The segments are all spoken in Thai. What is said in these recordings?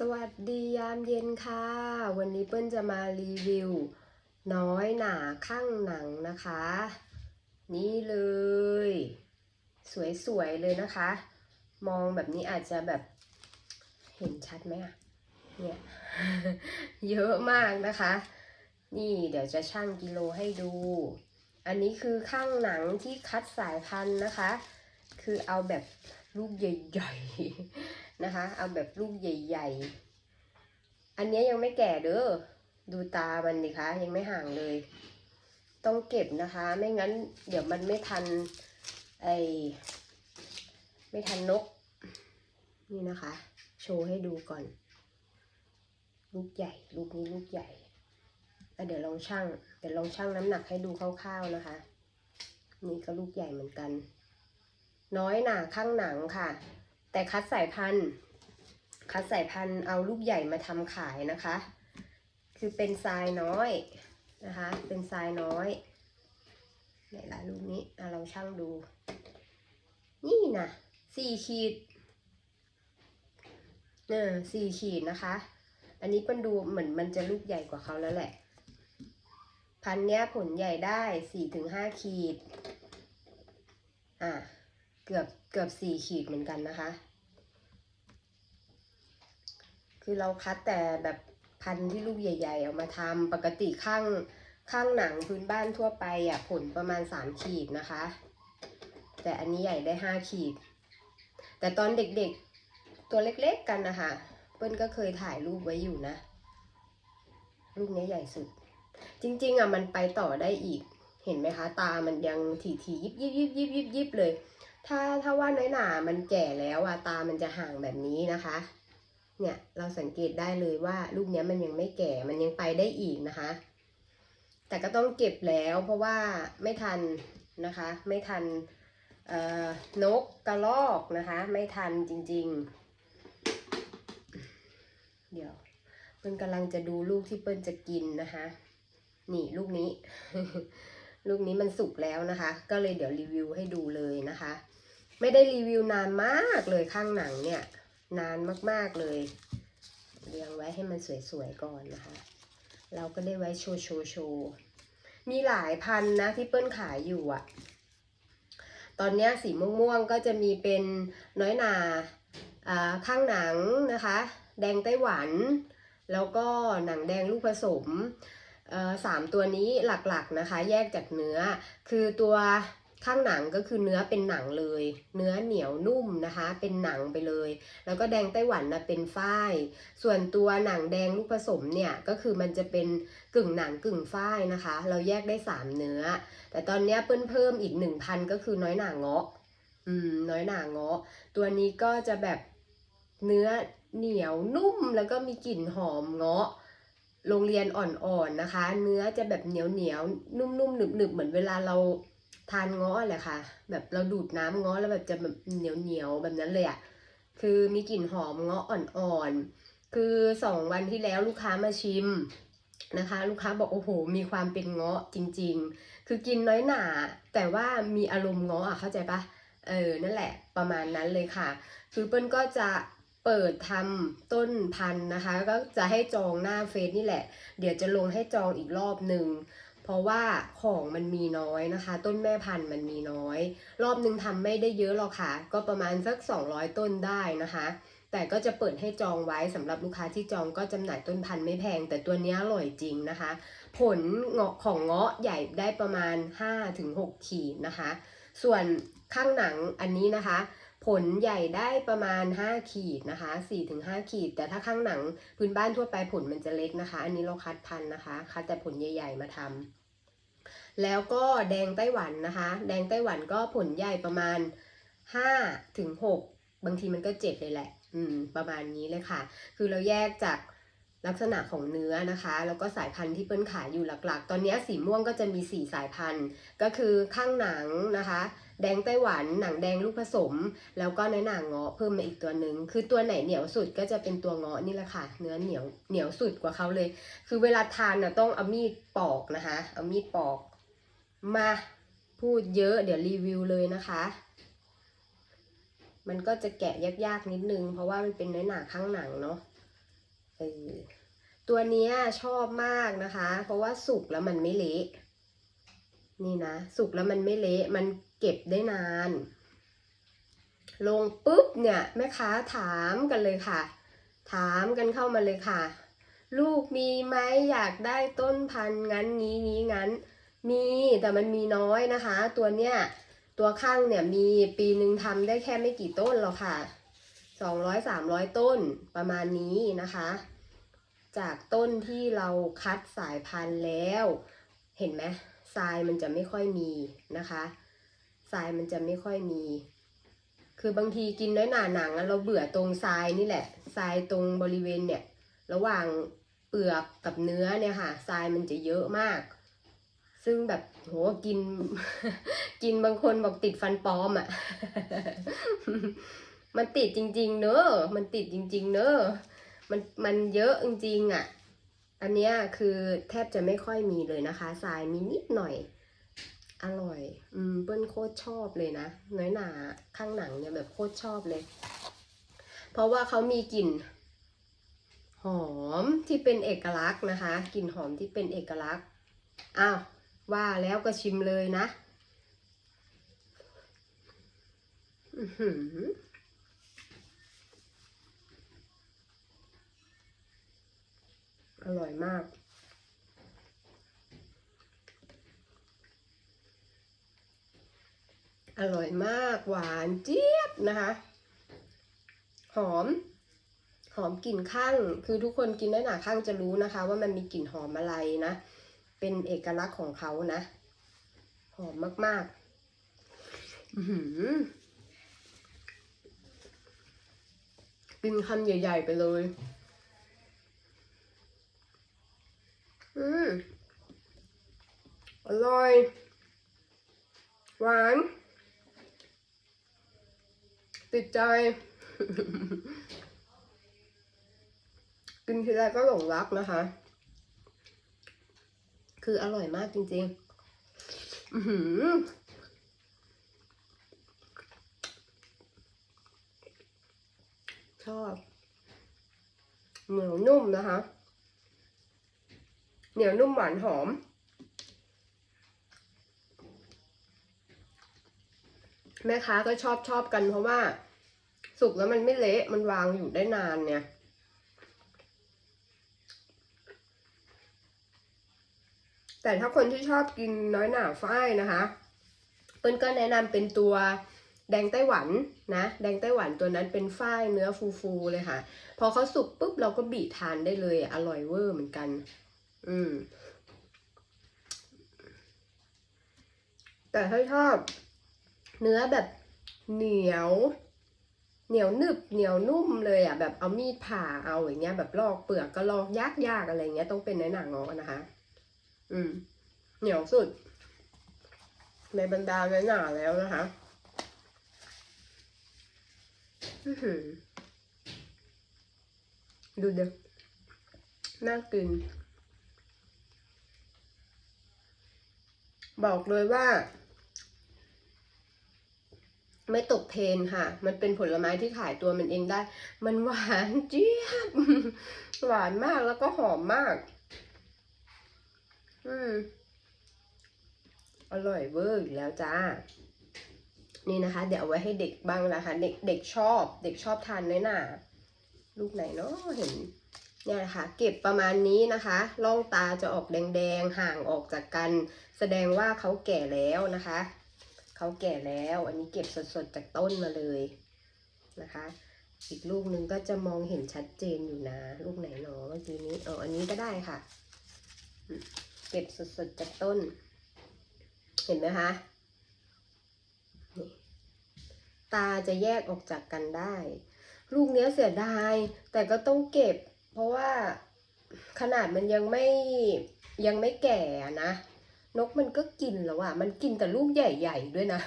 สวัสดียามเย็นค่ะ วันนี้เปิ้ลจะมารีวิว น้อยหนาข้างหนังนะคะ นี่เลย สวยๆเลยนะคะ มองแบบนี้อาจจะแบบเห็นชัดไหมอะเนี่ยเยอะมากนะคะ นี่เดี๋ยวจะชั่งกิโลให้ดู อันนี้คือข้างหนังที่คัดสายพันธุ์นะคะ คือเอาแบบลูกใหญ่ๆ นะคะ เอาแบบลูกใหญ่ ๆ อันนี้ยังไม่แก่เด้อ ดูตามันดิคะยังไม่ห่างเลย ต้องเก็บนะคะ ไม่งั้น เดี๋ยวมันไม่ทันไอไม่ทันนก นี่นะคะ โชว์ให้ดูก่อน ลูกใหญ่ ลูกนี้ลูกใหญ่เดี๋ยวลองชั่งเดี๋ยวลองชั่งน้ำหนักให้ดูคร่าวๆนะคะนี่ก็ลูกใหญ่เหมือนกัน น้อยหนาข้างหนังค่ะ แต่คัดสายพันธุ์คัดสายพันธุ์เอาลูกใหญ่มาทำขายนะคะ คือเป็นทรายน้อยนะคะ เป็นทรายน้อยไหนล่ะลูกนี้อะลองช่างดู นี่นะสี่ขีดเออสี่ขีดนะคะ อันนี้เป็นดูเหมือนมันจะลูกใหญ่กว่าเขาแล้วแหละ พันธุ์เนี้ยผลใหญ่ได้สี่ถึงห้าขีด อะ เกือบเกือบสี่ขีดเหมือนกันนะคะ คือเราคัดแต่แบบพันธุ์ที่ลูกใหญ่ๆ เอามาทำปกติข้างข้างหนังพื้นบ้านทั่วไปอะผลประมาณสามขีดนะคะ แต่อันนี้ใหญ่ได้ห้าขีด แต่ตอนเด็กๆตัวเล็กๆกันนะคะ เปิ้ลก็เคยถ่ายรูปไว้อยู่นะ ลูกนี้ใหญ่สุด จริงๆอะมันไปต่อได้อีก เห็นไหมคะ ตามันยังถี่ๆยิบยิบยิบยิบยิบยิบเลย ถ้าถ้าว่าน้อยหนามันแก่แล้วอะตามันจะห่างแบบนี้นะคะ เนี่ยเราสังเกตได้เลยว่าลูกเนี้ยมันยังไม่แก่มันยังไปได้อีกนะคะ แต่ก็ต้องเก็บแล้วเพราะว่าไม่ทันนะคะ ไม่ทันนกกระรอกนะคะ ไม่ทันจริง ๆ เดี๋ยวเปิ้ลกำลังจะดูลูกที่เปิ้ลจะกินนะคะ นี่ลูกนี้ ลูกนี้มันสุกแล้วนะคะ ก็เลยเดี๋ยวรีวิวให้ดูเลยนะคะ ไม่ได้รีวิวนานมากเลยข้างหนังเนี่ย นานมากๆเลย เรียงไว้ให้มันสวยๆก่อนนะคะ เราก็ได้ไว้โชว์โชว์โชว์มีหลายพันนะที่เปิ้ลขายอยู่อะตอนนี้สีม่วงๆก็จะมีเป็นน้อยหนาอ่าข้างหนังนะคะ แดงไต้หวัน แล้วก็หนังแดงลูกผสมอ่อสามตัวนี้หลักๆนะคะ แยกจากเนื้อ คือตัว ข้างหนังก็คือเนื้อเป็นหนังเลย เนื้อเหนียวนุ่มนะคะ เป็นหนังไปเลย แล้วก็แดงไต้หวันนะเป็นฝ้าย ส่วนตัวหนังแดงลูกผสมเนี่ยก็คือมันจะเป็นกึ่งหนังกึ่งฝ้ายนะคะ เราแยกได้สามเนื้อ แต่ตอนนี้เพิ่มเพิ่มอีกหนึ่งพันก็คือน้อยหนาเงาะอืมน้อยหนาเงาะ ตัวนี้ก็จะแบบเนื้อเหนียวนุ่มแล้วก็มีกลิ่นหอมเงาะโรงเรียนอ่อนๆนะคะ เนื้อจะแบบเหนียวเหนียวนุ่มๆหนึบๆเหมือนเวลาเรา ทานงาะแหละค่ะ แบบเราดูดน้ำเงาะแล้วแบบจะแบบเหนียวเหนียวแบบนั้นเลยอะ่ะคือมีกลิ่นหอมงาะอ่อนๆคือสองวันที่แล้วลูกค้ามาชิมนะคะ ลูกค้าบอกโอ้โหมีความเป็นงาะจริง ๆ คือกินน้อยหนาแต่ว่ามีอารมณ์งาะอะเข้าใจปะเออนั่นแหละประมาณนั้นเลยค่ะ คือเปิ้ลก็จะเปิดทำต้นพันธุ์นะคะ ก็จะให้จองหน้าเฟซนี่แหละ เดี๋ยวจะลงให้จองอีกรอบหนึ่ง เพราะว่าของมันมีน้อยนะคะ ต้นแม่พันธุ์มันมีน้อย รอบหนึ่งทำไม่ได้เยอะหรอกค่ะ ก็ประมาณสัก 200 ต้นได้นะคะ แต่ก็จะเปิดให้จองไว้สำหรับลูกค้าที่จองก็จำหน่ายต้นพันธุ์ไม่แพง แต่ตัวนี้อร่อยจริงนะคะ ผลเงาะของเงาะใหญ่ได้ประมาณ 5-6 ขีดนะคะ ส่วนข้างหนังอันนี้นะคะ ผลใหญ่ได้ประมาณ 5 ขีดนะคะ 4-5 ขีด แต่ถ้าข้างหนังพื้นบ้านทั่วไปผลมันจะเล็กนะคะ อันนี้เราคัดพันนะคะ คัดแต่ผลใหญ่ ๆ มาทำแล้วก็แดงไต้หวันนะคะ แดงไต้หวันก็ผลใหญ่ประมาณ5-6บางทีมันก็เจ็ดเลยแหละ อืม ประมาณนี้เลยค่ะ คือเราแยกจากลักษณะของเนื้อนะคะ แล้วก็สายพันธุ์ที่เปิ้ลขายอยู่หลักๆ ตอนนี้สีม่วงก็จะมี 4 สายพันธุ์ ก็คือข้างหนังนะคะ แดงไต้หวันหนังแดงลูกผสม แล้วก็เนื้อหนังเงาะเพิ่มมาอีกตัวหนึ่งคือตัวไหนเหนียวสุดก็จะเป็นตัวเงาะนี่แหละค่ะ เนื้อเหนียวเหนียวสุดกว่าเขาเลย คือเวลาทานนะต้องเอามีดปอกนะคะ เอามีดปอกมาพูดเยอะเดี๋ยวรีวิวเลยนะคะ มันก็จะแกะยากๆนิดนึง เพราะว่ามันเป็นเนื้อหนาข้างหนังเนาะออตัวนี้ชอบมากนะคะ เพราะว่าสุกแล้วมันไม่เละ นี่นะ สุกแล้วมันไม่เละมันเก็บได้นาน ลงปุ๊บเนี่ยแม่ค้าถามกันเลยค่ะ ถามกันเข้ามาเลยค่ะ ลูกมีไหมอยากได้ต้นพันธุ์งั้นงี้นี้งั้น มีแต่มันมีน้อยนะคะ ตัวเนี้ยตัวข้างเนี่ยมีปีหนึ่งทำได้แค่ไม่กี่ต้นหรอกค่ะสองร้อยสามร้อยต้นประมาณนี้นะคะ จากต้นที่เราคัดสายพันธุ์แล้ว เห็นไหม ทรายมันจะไม่ค่อยมีนะคะทรายมันจะไม่ค่อยมี คือบางทีกินน้อยหนาหนังอะเราเบื่อตรงทรายนี่แหละทรายตรงบริเวณเนี่ย ระหว่างเปลือกกับเนื้อเนี่ยค่ะทรายมันจะเยอะมาก ซึ่งแบบโหกิน กินบางคนบอกติดฟันปลอมอะ่ะ มันติดจริง ๆ เนอะมันติดจริง ๆ เนอะมันมันเยอะจริงๆอะ่ะ อันเนี้ยคือแทบจะไม่ค่อยมีเลยนะคะทรายมีนิดหน่อย อร่อย อืมเปิ้ลโคตรชอบเลยนะ น้อยหนาข้างหนังเนี่ยแบบโคตรชอบเลย เพราะว่าเขามีกลิ่นหอมที่เป็นเอกลักษณ์นะคะ กลิ่นหอมที่เป็นเอกลักษณ์ อ้าว ว่าแล้วก็ชิมเลยนะ อือหือ อร่อยมาก อร่อยมากหวานเจี๊ยบนะคะ หอม หอมกลิ่นข้างคือทุกคนกินได้หนาข้างจะรู้นะคะ ว่ามันมีกลิ่นหอมอะไรนะ เป็นเอกลักษณ์ของเขานะ หอมมากๆ อือหือกินคำใหญ่ ๆ ไปเลย อืม อร่อย หวาน ติด ใจ กินทีไรก็หลงรักนะคะ คืออร่อยมากจริงๆ อือชอบ เหนียวนุ่มนะคะ เหนียวนุ่มหวานหอมแม่ค้าก็ชอบชอบกันเพราะว่า สุกแล้วมันไม่เละมันวางอยู่ได้นานเนี่ยแต่ถ้าคนที่ชอบกินน้อยหนาฝ้ายนะคะเปิ้ลก็แนะนำเป็นตัวแดงไต้หวันนะแดงไต้หวันตัวนั้นเป็นฝ้ายเนื้อฟูๆเลยค่ะ พอเขาสุกปุ๊บเราก็บีทานได้เลยอร่อยเวอร์เหมือนกัน อืม แต่ถ้าชอบ เนื้อแบบเหนียว เหนียวหนึบเหนียวนุ่มเลยอะแบบเอามีดผ่าเอาอย่างเงี้ย แบบลอกเปลือกก็ลอกยากๆอะไรเงี้ยต้องเป็นในหนังงอนะคะ อืม เหนียวสุด ในบรรดาเนื้อหนาแล้วนะคะดูเด็กน่ากิน บอกเลยว่า ไม่ตกเทนค่ะ มันเป็นผลไม้ที่ขายตัวมันเองได้ มันหวานเจี๊ยบ หวานมากแล้วก็หอมมาก อืม อร่อยเวอร์อีกแล้วจ้า นี่นะคะ เดี๋ยวเอาไว้ให้เด็กบ้างนะคะ เด็กเด็กชอบ เด็กชอบทานน้อยหนาลูกไหนเนาะเห็น เนี่ยนะคะ เก็บประมาณนี้นะคะ ล่องตาจะออกแดงๆ ห่างออกจากกัน แสดงว่าเขาแก่แล้วนะคะ เขาแก่แล้ว อันนี้เก็บสดๆจากต้นมาเลยนะคะ อีกลูกหนึ่งก็จะมองเห็นชัดเจนอยู่นะ ลูกไหนเนาะเมื่อกี้นี้อ๋ออันนี้ก็ได้ค่ะ เก็บสดๆจากต้น เห็นไหมคะตาจะแยกออกจากกันได้ ลูกเนี้ยเสียดาย แต่ก็ต้องเก็บ เพราะว่าขนาดมันยังไม่ยังไม่แก่นะ นกมันก็กินแล้วอะมันกินแต่ลูกใหญ่ๆด้วยนะ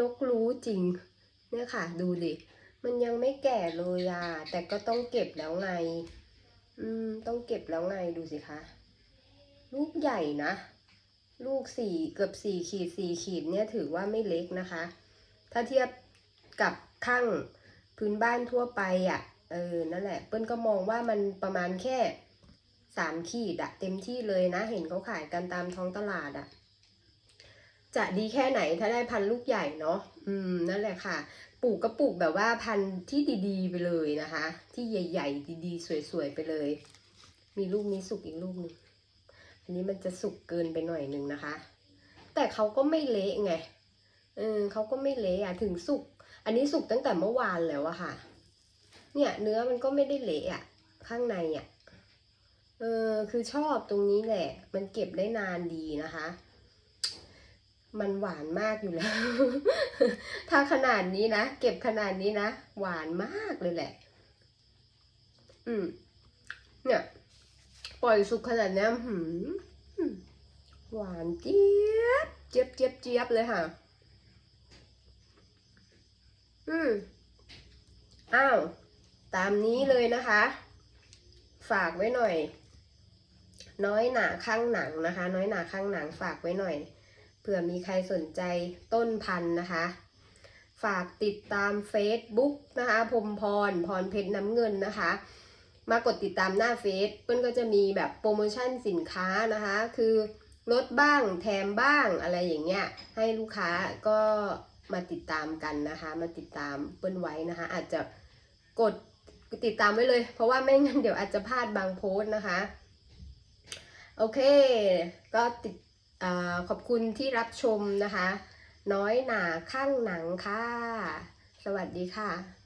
นกรู้จริง เนี่ยค่ะ ดูดิ มันยังไม่แก่เลยอะแต่ก็ต้องเก็บแล้วไง อืม ต้องเก็บแล้วไงดูสิคะ ลูกใหญ่นะ ลูกสี่เกือบสี่ขีดสี่ขีดเนี่ยถือว่าไม่เล็กนะคะ ถ้าเทียบกับข้างพื้นบ้านทั่วไปอะ่ะ เออ นั่นแหละ เปิ้ลก็มองว่ามันประมาณแค่ สามขีดอะเต็มที่เลยนะ เห็นเขาขายกันตามท้องตลาดอะจะดีแค่ไหนถ้าได้พันลูกใหญ่เนาะอืมนั่นแหละค่ะ ปลูกก็ปลูกแบบว่าพันที่ดีๆ ไปเลยนะคะ ที่ใหญ่ ๆ ดีๆ สวยๆไปเลย มีลูกนี้สุกอีกลูกหนึงอันนี้มันจะสุกเกินไปหน่อยนึงนะคะ แต่เขาก็ไม่เละไงเออเขาก็ไม่เละอะถึงสุกอันนี้สุกตั้งแต่เมื่อวานแล้วอะค่ะ เนี่ย เนื้อมันก็ไม่ได้เละอะข้างในอะ เออคือชอบตรงนี้แหละ มันเก็บได้นานดีนะคะ มันหวานมากอยู่แล้ว ถ้าขนาดนี้นะ เก็บขนาดนี้นะ หวานมากเลยแหละ อืม เนี่ย ปล่อยสุกขนาดนี้หืมหวานเจี๊ยบ เจี๊ยบเจี๊ยบเจี๊ยบเลยค่ะ อืม อ้าว ตามนี้เลยนะคะ ฝากไว้หน่อย น้อยหนาข้างหนังนะคะ น้อยหนาข้างหนังฝากไว้หน่อยเผื่อมีใครสนใจต้นพันธุ์นะคะ ฝากติดตาม Facebook นะคะพรมพรพรเพชรน้ำเงินนะคะ มากดติดตามหน้าเฟซเปิ้ลก็จะมีแบบโปรโมชั่นสินค้านะคะ คือลดบ้างแถมบ้างอะไรอย่างเงี้ยให้ลูกค้าก็มาติดตามกันนะคะ มาติดตามเปิ้ลไว้นะคะ อาจจะกดติดตามไว้เลย เพราะว่าไม่งั้นเดี๋ยวอาจจะพลาดบางโพสต์นะคะ โอเค ก็ติดอขอบคุณที่รับชมนะคะ น้อยหนาข้างหนังค่ะ สวัสดีค่ะ